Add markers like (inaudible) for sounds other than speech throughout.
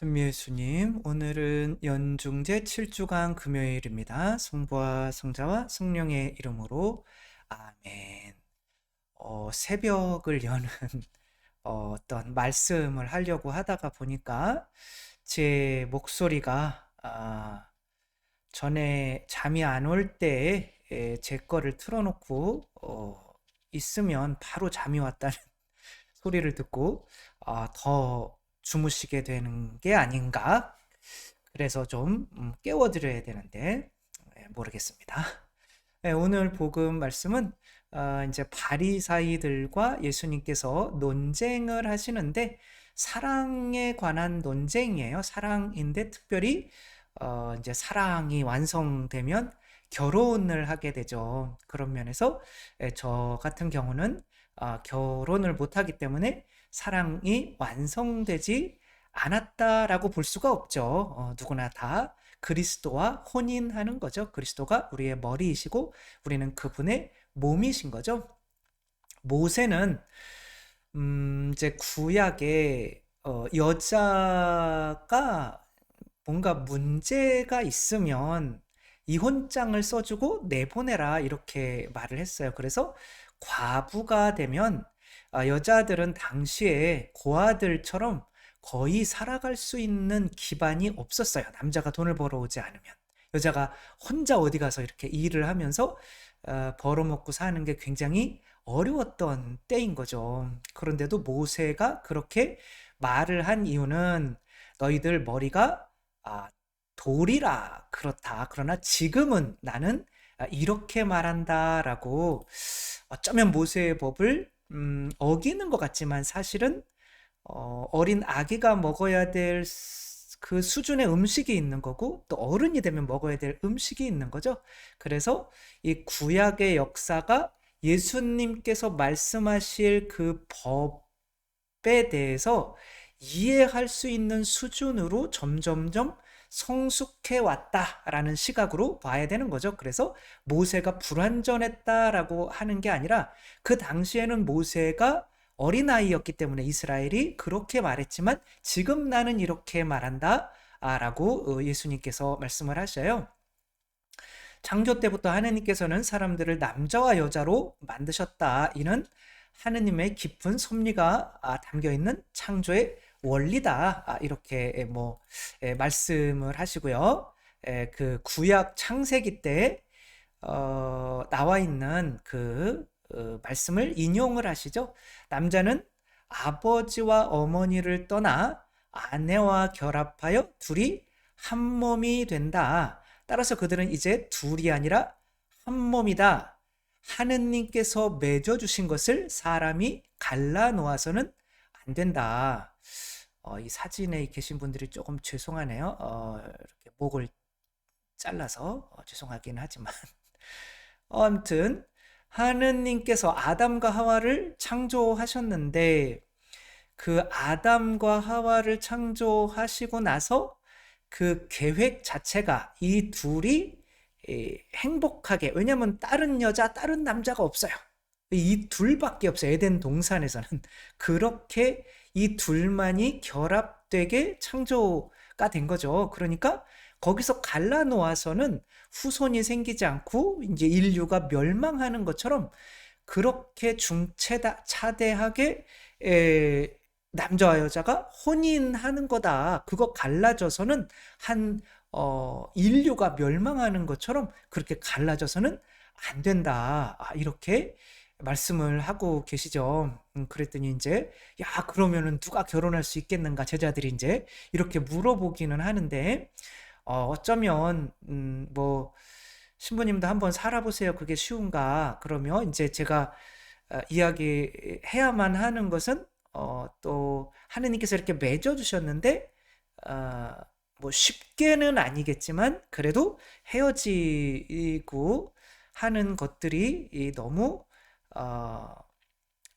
전미 예수님, 오늘은 연중제 7주간 금요일입니다. 성부와 성자와 성령의 이름으로 아멘. 어, 새벽을 여는 (laughs) 어, 어떤 말씀을 하려고 하다가 보니까 제 목소리가 아, 전에 잠이 안 올때제 거를 틀어놓고 어, 있으면 바로 잠이 왔다는 (laughs) 소리를 듣고 아, 더 주무시게 되는 게 아닌가. 그래서 좀 음, 깨워드려야 되는데 예, 모르겠습니다. 네, 오늘 복음 말씀은 어, 이제 바리사이들과 예수님께서 논쟁을 하시는데 사랑에 관한 논쟁이에요. 사랑인데 특별히 어, 이제 사랑이 완성되면 결혼을 하게 되죠. 그런 면에서 예, 저 같은 경우는 어, 결혼을 못하기 때문에 사랑이 완성되지 않았다라고 볼 수가 없죠. 어, 누구나 다 그리스도와 혼인하는 거죠. 그리스도가 우리의 머리이시고 우리는 그분의 몸이신 거죠. 모세는 음, 이제 구약에 어, 여자가 뭔가 문제가 있으면 이혼장을 써주고 내보내라 이렇게 말을 했어요. 그래서 과부가 되면 아, 여자들은 당시에 고아들처럼 거의 살아갈 수 있는 기반이 없었어요. 남자가 돈을 벌어오지 않으면. 여자가 혼자 어디 가서 이렇게 일을 하면서 어, 벌어먹고 사는 게 굉장히 어려웠던 때인 거죠. 그런데도 모세가 그렇게 말을 한 이유는 너희들 머리가 아, 돌이라 그렇다. 그러나 지금은 나는 아, 이렇게 말한다라고 어쩌면 모세의 법을 음, 어기는 것 같지만 사실은 어, 어린 아기가 먹어야 될 그 수준의 음식이 있는 거고 또 어른이 되면 먹어야 될 음식이 있는 거죠. 그래서 이 구약의 역사가 예수님께서 말씀하실 그 법에 대해서 이해할 수 있는 수준으로 점점점 성숙해 왔다라는 시각으로 봐야 되는 거죠. 그래서 모세가 불완전했다라고 하는 게 아니라 그 당시에는 모세가 어린아이였기 때문에 이스라엘이 그렇게 말했지만 지금 나는 이렇게 말한다 라고 어, 예수님께서 말씀을 하셔요. 창조 때부터 하느님께서는 사람들을 남자와 여자로 만드셨다. 이는 하느님의 깊은 섭리가 아, 담겨 있는 창조의 원리다. 아, 이렇게 뭐 말씀을 하시고요. 그 구약 창세기 때 어, 나와 있는 그 어, 말씀을 인용을 하시죠. 남자는 아버지와 어머니를 떠나 아내와 결합하여 둘이 한 몸이 된다. 따라서 그들은 이제 둘이 아니라 한 몸이다. 하느님께서 맺어주신 것을 사람이 갈라 놓아서는 안 된다. 어, 이 사진에 계신 분들이 조금 죄송하네요. 어, 이렇게 목을 잘라서 어, 죄송하긴 하지만 어, (laughs) 아무튼 하느님께서 아담과 하와를 창조하셨는데 그 아담과 하와를 창조하시고 나서 그 계획 자체가 이 둘이 행복하게 왜냐면 다른 여자 다른 남자가 없어요. 이 둘밖에 없어요. 에덴 동산에서는 (laughs) 그렇게 이 둘만이 결합되게 창조가 된 거죠. 그러니까 거기서 갈라 놓아서는 후손이 생기지 않고 이제 인류가 멸망하는 것처럼 그렇게 중체다 차대하게 에, 남자와 여자가 혼인하는 거다. 그거 갈라져서는 한 어, 인류가 멸망하는 것처럼 그렇게 갈라져서는 안 된다. 아, 이렇게 말씀을 하고 계시죠. 음, 그랬더니 이제 야 그러면은 누가 결혼할 수 있겠는가 제자들이 이제 이렇게 물어보기는 하는데 어, 어쩌면 음, 뭐 신부님도 한번 살아보세요. 그게 쉬운가? 그러면 이제 제가 어, 이야기해야만 하는 것은 어, 또 하느님께서 이렇게 맺어 주셨는데 어, 뭐 쉽게는 아니겠지만 그래도 헤어지고 하는 것들이 너무 어,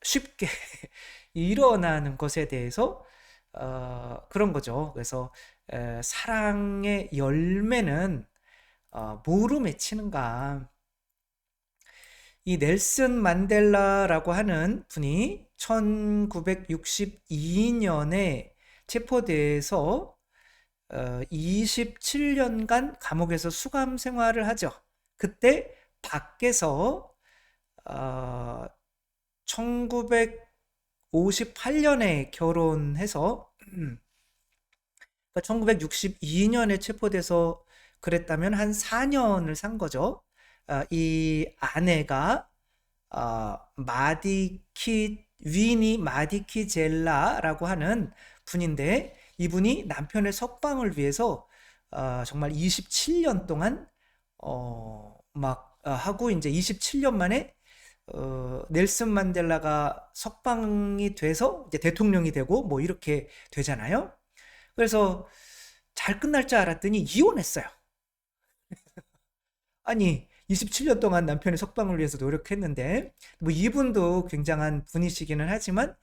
쉽게 (laughs) 일어나는 것에 대해서 어, 그런 거죠. 그래서 에, 사랑의 열매는 어, 뭐로 맺히는가? 이 넬슨 만델라라고 하는 분이 1962년에 체포돼서 어, 27년간 감옥에서 수감 생활을 하죠. 그때 밖에서 어, 1958년에 결혼해서 1962년에 체포돼서 그랬다면 한 4년을 산 거죠. 어, 이 아내가 어, 마디키 위니 마디키 젤라라고 하는 분인데 이분이 남편의 석방을 위해서 어, 정말 27년 동안 어, 막 어, 하고 이제 27년 만에 어, 넬슨 만델라가 석방이 돼서 이제 대통령이 되고 뭐 이렇게 되잖아요. 그래서 잘 끝날 줄 알았더니 이혼했어요. (laughs) 아니 27년 동안 남편의 석방을 위해서 노력했는데 뭐 이분도 굉장한 분이시기는 하지만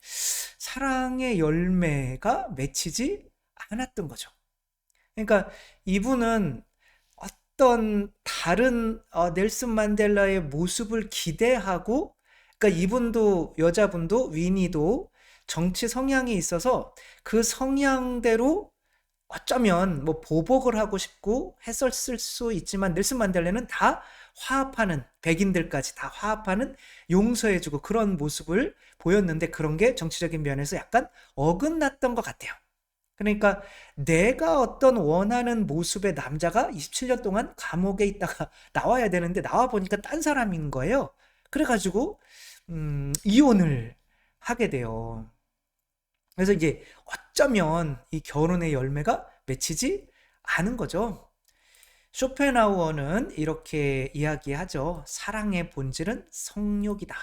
사랑의 열매가 맺히지 않았던 거죠. 그러니까 이분은 어떤 다른 어, 넬슨 만델라의 모습을 기대하고 그러니까 이분도 여자분도 위니도 정치 성향이 있어서 그 성향대로 어쩌면 뭐 보복을 하고 싶고 했었을 수 있지만 넬슨 만델라는 다 화합하는 백인들까지 다 화합하는 용서해주고 그런 모습을 보였는데 그런 게 정치적인 면에서 약간 어긋났던 것 같아요. 그러니까 내가 어떤 원하는 모습의 남자가 27년 동안 감옥에 있다가 (laughs) 나와야 되는데 나와 보니까 딴 사람인 거예요. 그래가지고 음, 이혼을 하게 돼요. 그래서 이제 어쩌면 이 결혼의 열매가 맺히지 않은 거죠. 쇼펜하우어는 이렇게 이야기하죠. 사랑의 본질은 성욕이다.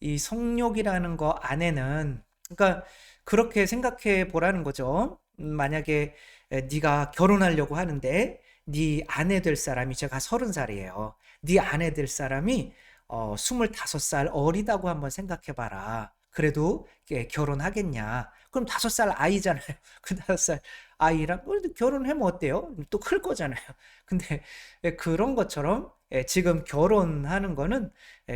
이 성욕이라는 거 안에는 그러니까 그렇게 생각해 보라는 거죠. 음, 만약에 네가 결혼하려고 하는데 네 아내 될 사람이 제가 서른 살이에요. 네 아내 될 사람이 어, 25살 어리다고 한번 생각해 봐라. 그래도 결혼하겠냐? 그럼 다섯 살 아이잖아요. (laughs) 그 다섯 살 아이랑 결혼하면 어때요? 또 클 거잖아요. (laughs) 근데 그런 것처럼 지금 결혼하는 거는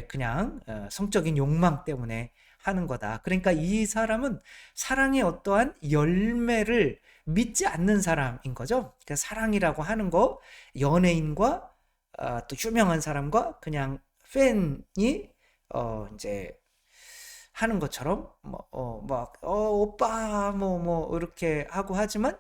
그냥 어, 성적인 욕망 때문에 하는 거다. 그러니까 이 사람은 사랑의 어떠한 열매를 믿지 않는 사람인 거죠. 그러니까 사랑이라고 하는 거 연예인과 어, 또 유명한 사람과 그냥 팬이 어 이제 하는 것처럼 뭐어막 어, 오빠 뭐뭐 뭐 이렇게 하고 하지만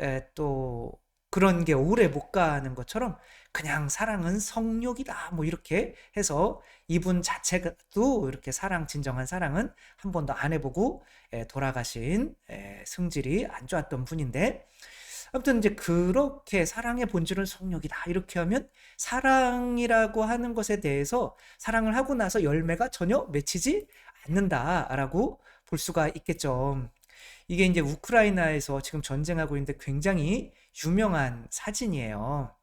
에, 또 그런 게 오래 못 가는 것처럼 그냥 사랑은 성욕이다 뭐 이렇게 해서 이분 자체도 이렇게 사랑 진정한 사랑은 한 번도 안 해보고 에, 돌아가신 에, 성질이 안 좋았던 분인데 아무튼 이제 그렇게 사랑의 본질은 성욕이다 이렇게 하면 사랑이라고 하는 것에 대해서 사랑을 하고 나서 열매가 전혀 맺히지 않는다라고 볼 수가 있겠죠. 이게 이제 우크라이나에서 지금 전쟁하고 있는데 굉장히 유명한 사진이에요.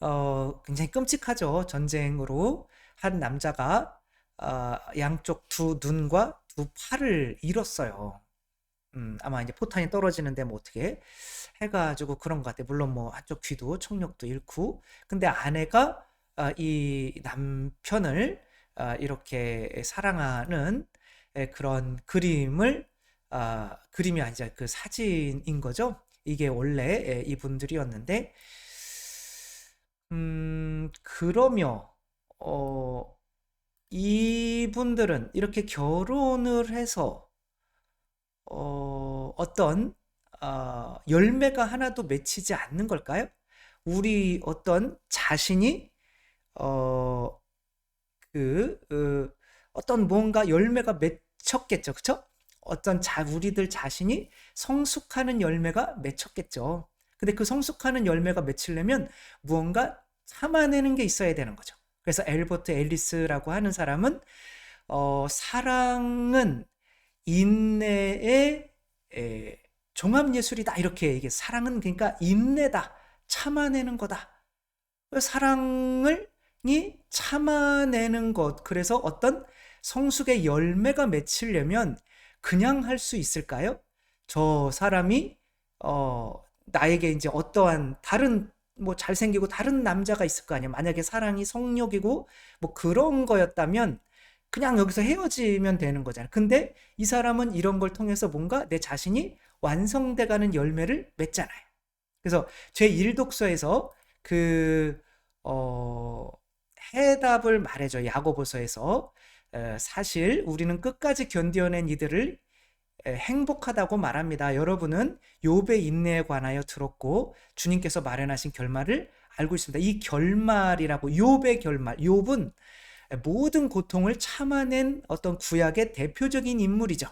어, 굉장히 끔찍하죠. 전쟁으로 한 남자가 어, 양쪽 두 눈과 두 팔을 잃었어요. 음, 아마 이제 포탄이 떨어지는데 뭐 어떻게 해가지고 그런 것 같아. 물론 뭐 한쪽 귀도 청력도 잃고. 근데 아내가 어, 이 남편을 어, 이렇게 사랑하는 그런 그림을 어, 그림이 아니죠. 그 사진인 거죠. 이게 원래 이분들이었는데 음, 그러며 어, 이분들은 이렇게 결혼을 해서 어, 어떤 어, 열매가 하나도 맺히지 않는 걸까요? 우리 어떤 자신이 어, 그, 그 어떤 뭔가 열매가 맺혔겠죠. 그쵸? 어떤 자, 우리들 자신이 성숙하는 열매가 맺혔겠죠. 근데 그 성숙하는 열매가 맺히려면 무언가 참아내는 게 있어야 되는 거죠. 그래서 엘버트 앨리스라고 하는 사람은 어, 사랑은 인내의 에, 종합 예술이다 이렇게 얘기해. 사랑은 그러니까 인내다, 참아내는 거다. 사랑을 이 참아내는 것, 그래서 어떤 성숙의 열매가 맺히려면 그냥 할 수 있을까요? 저 사람이 어 나에게 이제 어떠한 다른 뭐 잘생기고 다른 남자가 있을 거 아니에요. 만약에 사랑이 성욕이고 뭐 그런 거였다면 그냥 여기서 헤어지면 되는 거잖아요. 근데 이 사람은 이런 걸 통해서 뭔가 내 자신이 완성돼가는 열매를 맺잖아요. 그래서 제 1독서에서 그, 어, 해답을 말해줘. 야고보서에서. 에, 사실 우리는 끝까지 견뎌낸 이들을 에, 행복하다고 말합니다. 여러분은 욥의 인내에 관하여 들었고 주님께서 마련하신 결말을 알고 있습니다. 이 결말이라고 욥의 결말. 욥은 모든 고통을 참아낸 어떤 구약의 대표적인 인물이죠.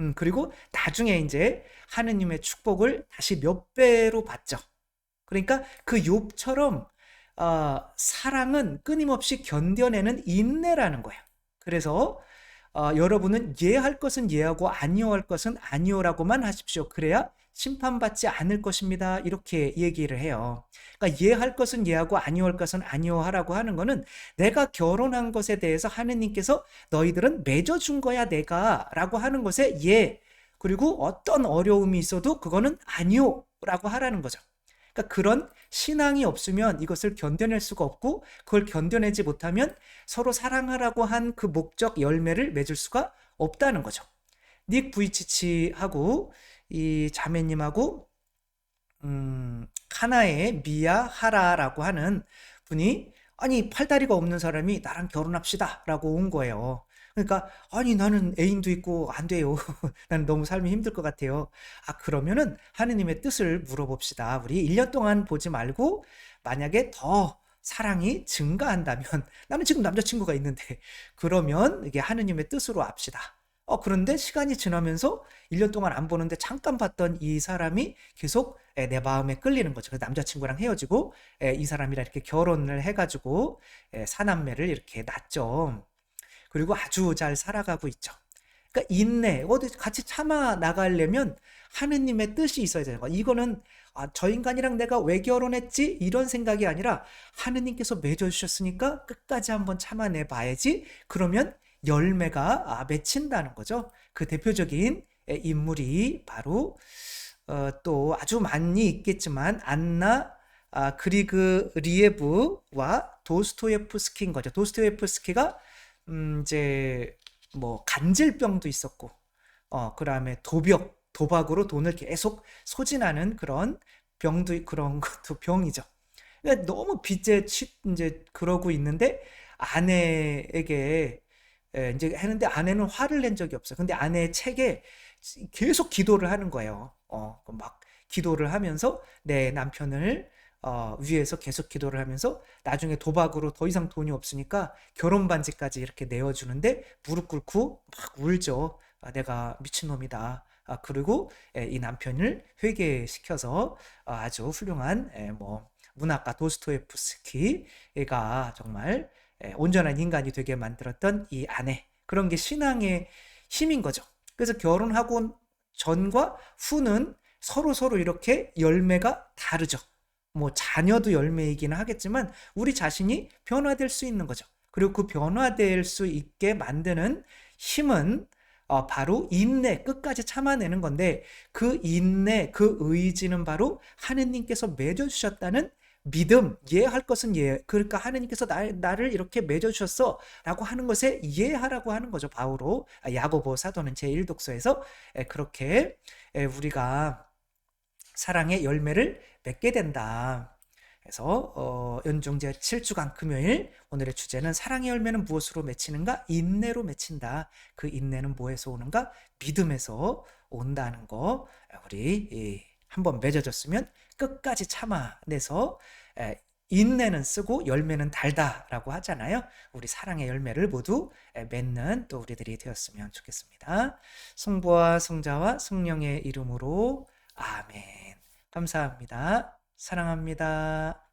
음, 그리고 나중에 이제 하느님의 축복을 다시 몇 배로 받죠. 그러니까 그 욥처럼 어, 사랑은 끊임없이 견뎌내는 인내라는 거예요. 그래서 어, 여러분은 예할 것은 예하고 아니오할 것은 아니오라고만 하십시오. 그래야 심판받지 않을 것입니다. 이렇게 얘기를 해요. 그러니까 예할 것은 예하고 아니오할 것은 아니오하라고 하는 거는 내가 결혼한 것에 대해서 하느님께서 너희들은 맺어준 거야 내가라고 하는 것에 예 그리고 어떤 어려움이 있어도 그거는 아니오라고 하라는 거죠. 그러니까 그런 신앙이 없으면 이것을 견뎌낼 수가 없고 그걸 견뎌내지 못하면 서로 사랑하라고 한 그 목적 열매를 맺을 수가 없다는 거죠. 닉 부이치치하고 이 자매님하고 음, 카나의 미야 하라라고 하는 분이 아니 팔다리가 없는 사람이 나랑 결혼합시다라고 온 거예요. 그러니까 아니 나는 애인도 있고 안 돼요. (laughs) 나는 너무 삶이 힘들 것 같아요. 아 그러면은 하느님의 뜻을 물어봅시다. 우리 1년 동안 보지 말고 만약에 더 사랑이 증가한다면 (laughs) 나는 지금 남자친구가 있는데 그러면 이게 하느님의 뜻으로 합시다. 어, 그런데 시간이 지나면서 1년 동안 안 보는데 잠깐 봤던 이 사람이 계속 내 마음에 끌리는 거죠. 남자친구랑 헤어지고 이 사람이랑 이렇게 결혼을 해가지고 사남매를 이렇게 낳죠. 그리고 아주 잘 살아가고 있죠. 그러니까 인내, 어디 같이 참아 나가려면 하느님의 뜻이 있어야 되는 거야. 이거는 아, 저 인간이랑 내가 왜 결혼했지? 이런 생각이 아니라 하느님께서 맺어주셨으니까 끝까지 한번 참아내 봐야지. 그러면 열매가 아, 맺힌다는 거죠. 그 대표적인 인물이 바로 어, 또 아주 많이 있겠지만 안나 아, 그리그 리에브와 도스토예프스키인 거죠. 도스토예프스키가 음, 이제 뭐 간질병도 있었고, 어, 그 다음에 도벽, 도박으로 돈을 계속 소진하는 그런 병도 그런 (laughs) 것도 병이죠. 그러니까 너무 빚에 치, 이제 그러고 있는데 아내에게 예, 이제 했는데 아내는 화를 낸 적이 없어요. 근데 아내의 책에 계속 기도를 하는 거예요. 어, 막 기도를 하면서 내 남편을 어, 위에서 계속 기도를 하면서 나중에 도박으로 더 이상 돈이 없으니까 결혼 반지까지 이렇게 내어주는데 무릎 꿇고 막 울죠. 아, 내가 미친놈이다. 아, 그리고 에, 이 남편을 회개시켜서 어, 아주 훌륭한 에, 뭐 문학가 도스토예프스키가 정말 에, 온전한 인간이 되게 만들었던 이 아내 그런 게 신앙의 힘인 거죠. 그래서 결혼하고 전과 후는 서로 서로 이렇게 열매가 다르죠. 뭐 자녀도 열매이기는 하겠지만 우리 자신이 변화될 수 있는 거죠. 그리고 그 변화될 수 있게 만드는 힘은 어, 바로 인내, 끝까지 참아내는 건데 그 인내, 그 의지는 바로 하느님께서 맺어주셨다는 믿음, 이해할 것은 이해. 그러니까 하느님께서 나, 나를 이렇게 맺어주셨어. 라고 하는 것에 이해하라고 하는 거죠. 바울로. 아, 야고보 사도는 제1독서에서 그렇게 우리가 사랑의 열매를 맺게 된다. 그래서 어, 연중 제 7주간 금요일 오늘의 주제는 사랑의 열매는 무엇으로 맺히는가? 인내로 맺힌다. 그 인내는 뭐에서 오는가? 믿음에서 온다는 거 우리 한번 맺어졌으면 끝까지 참아내서 인내는 쓰고 열매는 달다라고 하잖아요. 우리 사랑의 열매를 모두 맺는 또 우리들이 되었으면 좋겠습니다. 성부와 성자와 성령의 이름으로 아멘. 감사합니다. 사랑합니다.